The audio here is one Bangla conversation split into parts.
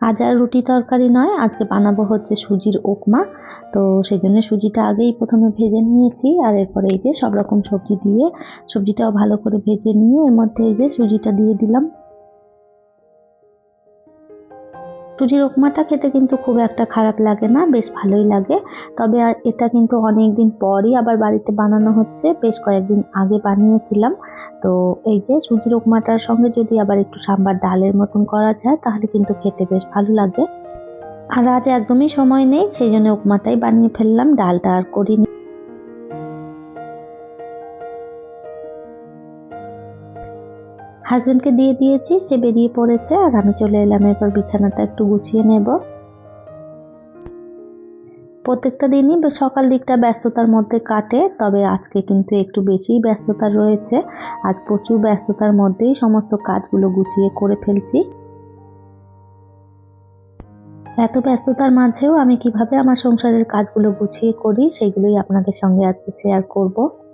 আজ আর রুটি তরকারি নয়, আজকে বানাবো হচ্ছে সুজির উপমা। তো সেই জন্য সুজিটা আগেই প্রথমে ভেজে নিয়েছি, আর এরপরে এই যে সব রকম সবজি দিয়ে সবজিটাও ভালো করে ভেজে নিয়ে এর মধ্যে এই যে সুজিটা দিয়ে দিলাম। সুজির উপমাটা খেতে কিন্তু খুব একটা খারাপ লাগে না, বেশ ভালোই লাগে। তবে এটা কিন্তু অনেক দিন পরই আবার বাড়িতে বানানো হচ্ছে, বেশ কয়েকদিন আগে বানিয়েছিলাম। তো এই যে সুজির উপমাটার সঙ্গে যদি আবার একটু সাম্বার ডালের মতন করা যায়, তাহলে কিন্তু খেতে বেশ ভালো লাগে। আর আজ একদমই সময় নেই, সেই জন্য উপমাটাই বানিয়ে ফেললাম, ডালটা আর করিনি। হাজবেন্ডকে দিয়ে দিয়েছি, সে বেরিয়ে পড়েছে আর আমি চলে এলাম। এরপর বিছানাটা একটু গুছিয়ে নেব। প্রত্যেকটা দিনই সকাল দিকটা ব্যস্ততার মধ্যে কাটে, তবে আজকে কিন্তু একটু বেশি ব্যস্ততা রয়েছে। আজ প্রচুর ব্যস্ততার মধ্যেই সমস্ত কাজগুলো গুছিয়ে করে ফেলছি। এত ব্যস্ততার মাঝেও আমি কীভাবে আমার সংসারের কাজগুলো গুছিয়ে করি, সেগুলোই আপনাদের সঙ্গে আজকে শেয়ার করব।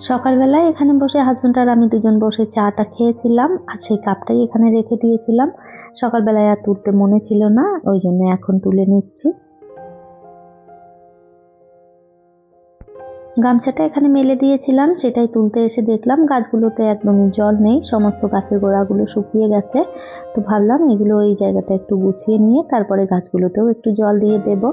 সকালবেলায় এখানে বসে হাজব্যান্ড আর আমি দুজন বসে চাটা খেয়েছিলাম আর সেই কাপটাই এখানে রেখে দিয়েছিলাম। সকালবেলায় আর তুলতে মনে ছিল না, ওই জন্য এখন তুলে নিচ্ছি। গামছাটা এখানে মেলে দিয়েছিলাম, সেটাই তুলতে এসে দেখলাম গাছগুলোতে একদমই জল নেই, সমস্ত গাছের গোড়াগুলো শুকিয়ে গেছে। তো ভাবলাম এগুলো এই জায়গাটা একটু গুছিয়ে নিয়ে তারপরে গাছগুলোতেও একটু জল দিয়ে দেবো।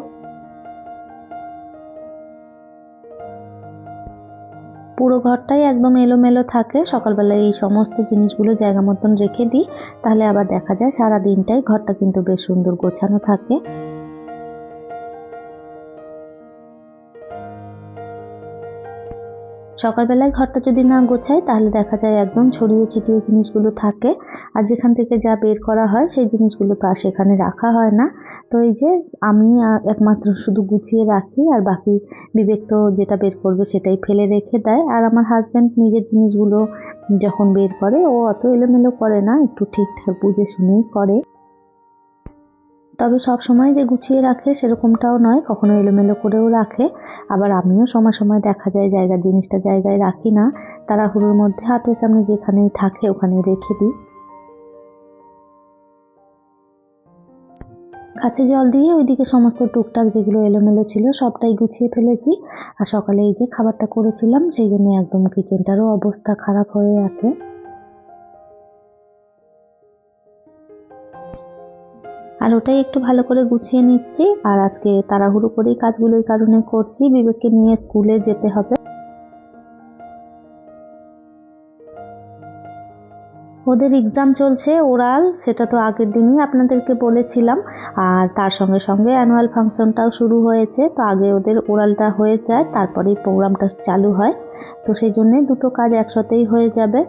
পুরো ঘরটাই একদম এলোমেলো থাকে। সকালবেলায় এই সমস্ত জিনিসগুলো জায়গা মতন রেখে দিই। তাহলে আবার দেখা যায় সারা দিনটাই ঘরটা কিন্তু বেশ সুন্দর গোছানো থাকে। সকালবেলায় ঘরটা যদি না গোছাই, তাহলে দেখা যায় একদম ছড়িয়ে ছিটিয়ে জিনিসগুলো থাকে। আর যেখান থেকে যা বের করা হয়, সেই জিনিসগুলো তো আর সেখানে রাখা হয় না। তো এই যে আমি একমাত্র শুধু গুছিয়ে রাখি, আর বাকি বিবেক তো যেটা বের করবে সেটাই ফেলে রেখে দেয়। আর আমার হাজব্যান্ড নিজের জিনিসগুলো যখন বের করে, ও অত এলোমেলো করে না, একটু ঠিকঠাক বুঝে শুনেই করে। তবে সব সময় যে গুছিয়ে রাখে সেরকমটাও নয়, কখনো এলোমেলো করেও রাখে। আবার আমিও সময় সময় দেখা যায় জায়গার জিনিসটা জায়গায় রাখি না। তাড়াহুড়োর মধ্যে হাতের সামনে যেখানেই থাকে ওখানে রেখে দিই। কাছে জল দিয়ে ওইদিকে সমস্ত টুকটাক যেগুলো এলোমেলো ছিল সবটাই গুছিয়ে ফেলেছি। আর সকালে এই যে খাবারটা করেছিলাম, সেই জন্য একদম কিচেনটারও অবস্থা খারাপ হয়ে আছে। আর ওটাই একটু ভালো করে গুছিয়ে নিচ্ছি। আর আজকে তাড়াহুড়ো করেই কাজগুলো এই কারণে করছি। বিবেককে নিয়ে স্কুলে যেতে হবে। ওদের এক্সাম চলছে ওরাল, সেটা তো আগের দিনই আপনাদেরকে বলেছিলাম। আর তার সঙ্গে সঙ্গে অ্যানুয়াল ফাংশনটাও শুরু হয়েছে। তো আগে ওদের ওরালটা হয়ে যায়, তারপরেই প্রোগ্রামটা চালু হয়। তো সেই জন্যে দুটো কাজ একসাথেই হয়ে যাবে।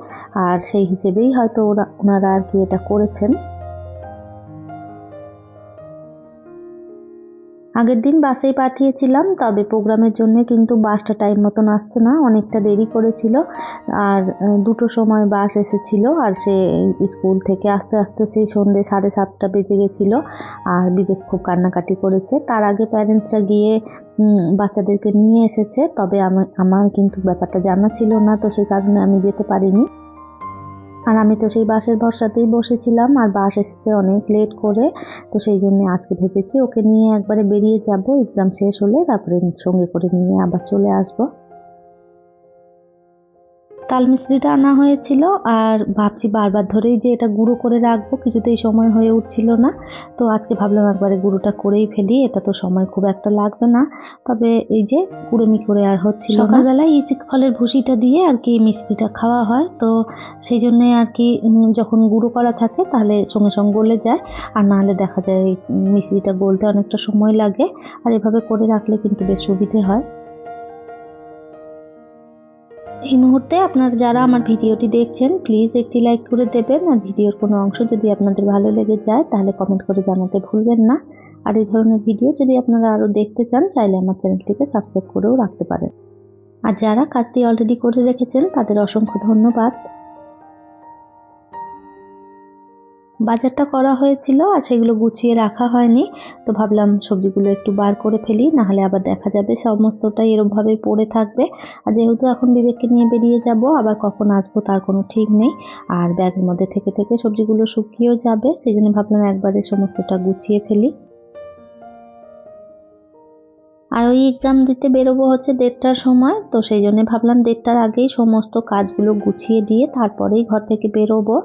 আর সেই হিসেবেই হয়তো ওরা, ওনারা আর কি এটা করেছেন। আগের দিন বাসেই পাঠিয়েছিলাম, তবে প্রোগ্রামের জন্য কিন্তু বাসটা টাইম মতন আসছে না, অনেকটা দেরি করেছিল। আর দুটো সময় বাস এসেছিল, আর সে স্কুল থেকে আস্তে আস্তে সেই সন্ধ্যে সাড়ে সাতটা বেজে গেছিল, আর বিবেক খুব কান্নাকাটি করেছে। তার আগে প্যারেন্টসরা গিয়ে বাচ্চাদেরকে নিয়ে এসেছে, তবে আমার কিন্তু ব্যাপারটা জানা ছিল না, তো সেই কারণে আমি যেতে পারিনি। আর আমি তো সেই বাসের ভরসাতেই বসেছিলাম, আর বাস এসেছে অনেক লেট করে তো সেই জন্য আজকে ভেবেছি ওকে নিয়ে একবারে বেরিয়ে যাব। এক্সাম শেষ হলে তারপরে সঙ্গে করে নিয়ে আবার চলে আসব। তাল মিস্ত্রিটা আনা হয়েছিল আর ভাবছি বারবার ধরেই যে এটা গুঁড়ো করে রাখব কিছুতেই সময় হয়ে উঠছিল না। তো আজকে ভাবলাম একবারে গুঁড়োটা করেই ফেলি এটা তো সময় খুব একটা লাগবে না। তবে এই যে কুড়েমি করে আর হচ্ছিল সকালবেলায় ইচিক ফলের ভুসিটা দিয়ে আর কি মিষ্টিটা খাওয়া হয়। তো সেই জন্যে আর কি যখন গুঁড়ো করা থাকে তাহলে সঙ্গে সঙ্গে গলে যায়। আর নাহলে দেখা যায় মিষ্টিটা গলতে অনেকটা সময় লাগে। আর এভাবে করে রাখলে কিন্তু বেশ সুবিধে হয়। এই মুহূর্তে আপনারা যারা আমার ভিডিওটি দেখছেন প্লিজ একটি লাইক করে দেবেন আর ভিডিওর কোনো অংশ যদি আপনাদের ভালো লেগে যায়, তাহলে কমেন্ট করে জানাতে ভুলবেন না। আর এই ধরনের ভিডিও যদি আপনারা আরও দেখতে চান, চাইলে আমার চ্যানেলটিকে সাবস্ক্রাইব করেও রাখতে পারেন। আর যারা কাজটি অলরেডি করে রেখেছেন, তাদের অসংখ্য ধন্যবাদ। বাজারটা করা হয়েছিল আর সেগুলো গুছিয়ে রাখা হয়নি। তো ভাবলাম সবজিগুলো একটু বার করে ফেলি, নাহলে আবার দেখা যাবে সমস্তটাই এরমভাবে পড়ে থাকবে। আর যেহেতু এখন বিবেককে নিয়ে বেরিয়ে যাব, আবার কখন আসব তার কোনো ঠিক নেই। আর ব্যাগের মধ্যে থেকে থেকে সবজিগুলো শুকিয়েও যাবে, সেই জন্য ভাবলাম একবারে সমস্তটা গুছিয়ে ফেলি। আর ওই এক্সাম দিতে বেরোবো হচ্ছে দেড়টার সময়, তো সেই জন্য ভাবলাম দেড়টার আগেই সমস্ত কাজগুলো গুছিয়ে দিয়ে তারপরেই ঘর থেকে বেরোবো।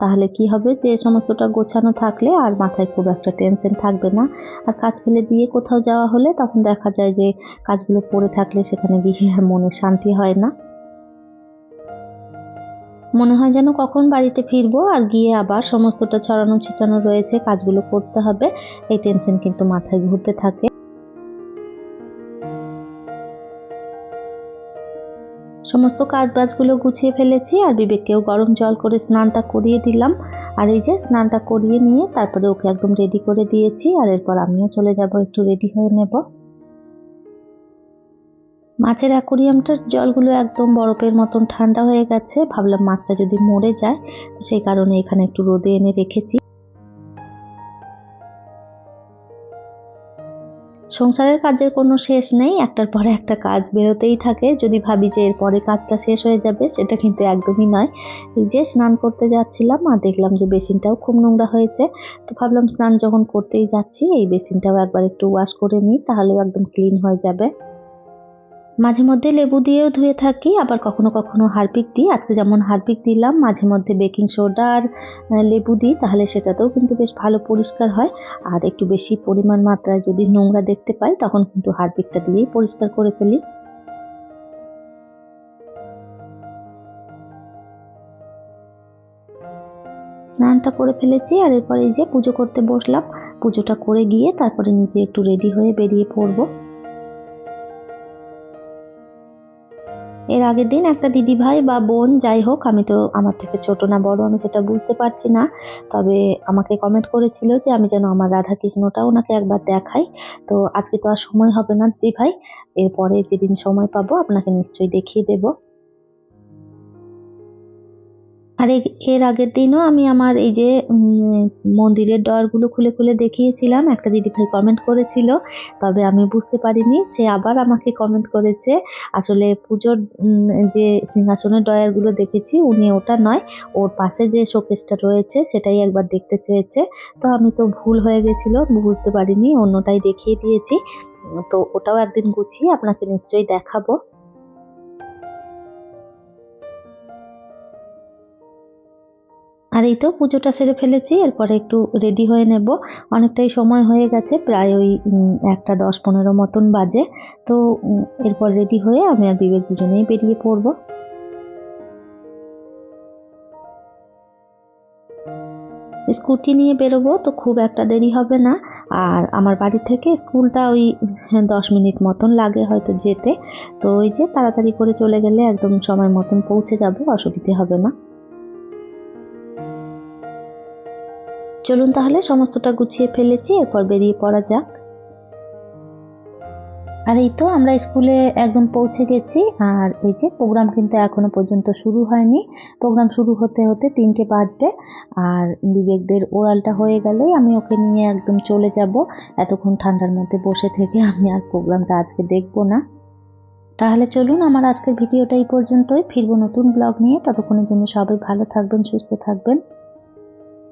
তাহলে কি হবে যে সমস্তটা গোছানো থাকলে আর মাথায় খুব একটা টেনশন থাকবে না। আর কাজ ফেলে দিয়ে কোথাও যাওয়া হলে তখন দেখা যায় যে কাজগুলো পড়ে থাকলে সেখানে গিয়ে মনে শান্তি হয় না। মনে হয় যেন কখন বাড়িতে ফিরবো আর গিয়ে আবার সমস্তটা ছড়ানো ছিটানো রয়েছে, কাজগুলো করতে হবে। এই টেনশন কিন্তু মাথায় ঘুরতে থাকে। সমস্ত কাজ বাজগুলো গুছিয়ে ফেলেছি আর বিবেককেও গরম জল করে স্নানটা করিয়ে দিলাম। আর এই যে স্নানটা করিয়ে নিয়ে তারপরে ওকে একদম রেডি করে দিয়েছি আর এরপর আমিও চলে যাব, একটু রেডি হয়ে নেব। মাছের অ্যাকোরিয়ামটার জলগুলো একদম বরফের মতন ঠান্ডা হয়ে গেছে, ভাবলাম মাছটা যদি মরে যায় সেই কারণে এখানে একটু রোদে এনে রেখেছি। সংসারের কাজের কোনো শেষ নেই, একটার পরে একটা কাজ বেরোতেই থাকে। যদি ভাবি যে এরপরে কাজটা শেষ হয়ে যাবে, সেটা কিন্তু একদমই নয়। যে স্নান করতে যাচ্ছিলাম আর দেখলাম যে বেসিনটাও খুব নোংরা হয়েছে, তো ভাবলাম স্নান যখন করতেই যাচ্ছি, এই বেসিনটাও একবার একটু ওয়াশ করে নিই, তাহলেও একদম ক্লিন হয়ে যাবে। মাঝে মধ্যে লেবু দিয়েও ধুয়ে থাকি, আবার কখনো কখনো হারপিক দিই। আজকে যেমন হারপিক দিলাম মাঝে মধ্যে বেকিং সোডা আর লেবু দিই, তাহলে সেটাতেও কিন্তু বেশ ভালো পরিষ্কার হয়। আর একটু বেশি পরিমাণ মাত্রায় যদি নোংরা দেখতে পাই, তখন কিন্তু হারপিকটা দিয়েই পরিষ্কার করে ফেলি। স্নানটা করে ফেলেছি, আর এরপর এই যে পুজো করতে বসলাম। পুজোটা করে গিয়ে তারপরে নিজে একটু রেডি হয়ে বেরিয়ে পড়ব। এর আগের দিন একটা দিদি ভাই বা বোন, যাই হোক, আমি তো আমার থেকে ছোট না, বড়, আমি সেটা বুঝতে পারছি না। তবে আমাকে কমেন্ট করেছিল যে, আমি যেন আমার রাধা কৃষ্ণটা ওনাকে একবার দেখাই। তো আজকে তো আর সময় হবে না দিদি ভাই এরপরে যেদিন সময় পাবো, আপনাকে নিশ্চয়ই দেখিয়ে দেবো। আর এর আগের দিনও আমি আমার এই যে মন্দিরের ডরগুলো খুলে খুলে দেখিয়েছিলাম। একটা দিদিভাই কমেন্ট করেছিল, তবে আমি বুঝতে পারিনি। সে আবার আমাকে কমেন্ট করেছে, আসলে পুজোর যে সিংহাসনের ডয়ারগুলো দেখেছি, উনি ওটা নয়, ওর পাশে যে শোকেসটা রয়েছে, সেটাই একবার দেখতে চেয়েছে। তো আমি তো ভুল হয়ে গেছিল, বুঝতে পারিনি, অন্যটাই দেখিয়ে দিয়েছি। তো ওটাও একদিন গুছিয়ে আপনাকে নিশ্চয়ই দেখাবো। আর এই তো পুজোটা সেরে ফেলেছি, এরপরে একটু রেডি হয়ে নেব। অনেকটাই সময় হয়ে গেছে, প্রায় ওই একটা দশ পনেরো মতন বাজে। তো এরপর রেডি হয়ে আমি আর বিবেক দুজনেই বেরিয়ে পড়ব। স্কুটি নিয়ে বেরোবো তো খুব একটা দেরি হবে না। আর আমার বাড়ি থেকে স্কুলটা ওই দশ মিনিট মতন লাগে হয়তো যেতে। তো ওই যে তাড়াতাড়ি করে চলে গেলে একদম সময় মতন পৌঁছে যাব, অসুবিধে হবে না। চলুন তাহলে সমস্তটা গুছিয়ে ফেলেছি, এরপর বেরিয়ে পড়া যাক। আর এই তো আমরা স্কুলে একদম পৌঁছে গেছি, আর এই যে প্রোগ্রাম কিন্তু এখনও পর্যন্ত শুরু হয়নি। প্রোগ্রাম শুরু হতে হতে তিনটে বাজবে, আর বিবেকদের ওরালটা হয়ে গেলেই আমি ওকে নিয়ে একদম চলে যাব। এতক্ষণ ঠান্ডার মধ্যে বসে থেকে আমি আর প্রোগ্রামটা আজকে দেখব না। তাহলে চলুন আমার আজকের ভিডিওটা এই পর্যন্তই। ফিরবো নতুন ব্লগ নিয়ে। ততক্ষণের জন্য সবাই ভালো থাকবেন, সুস্থ থাকবেন।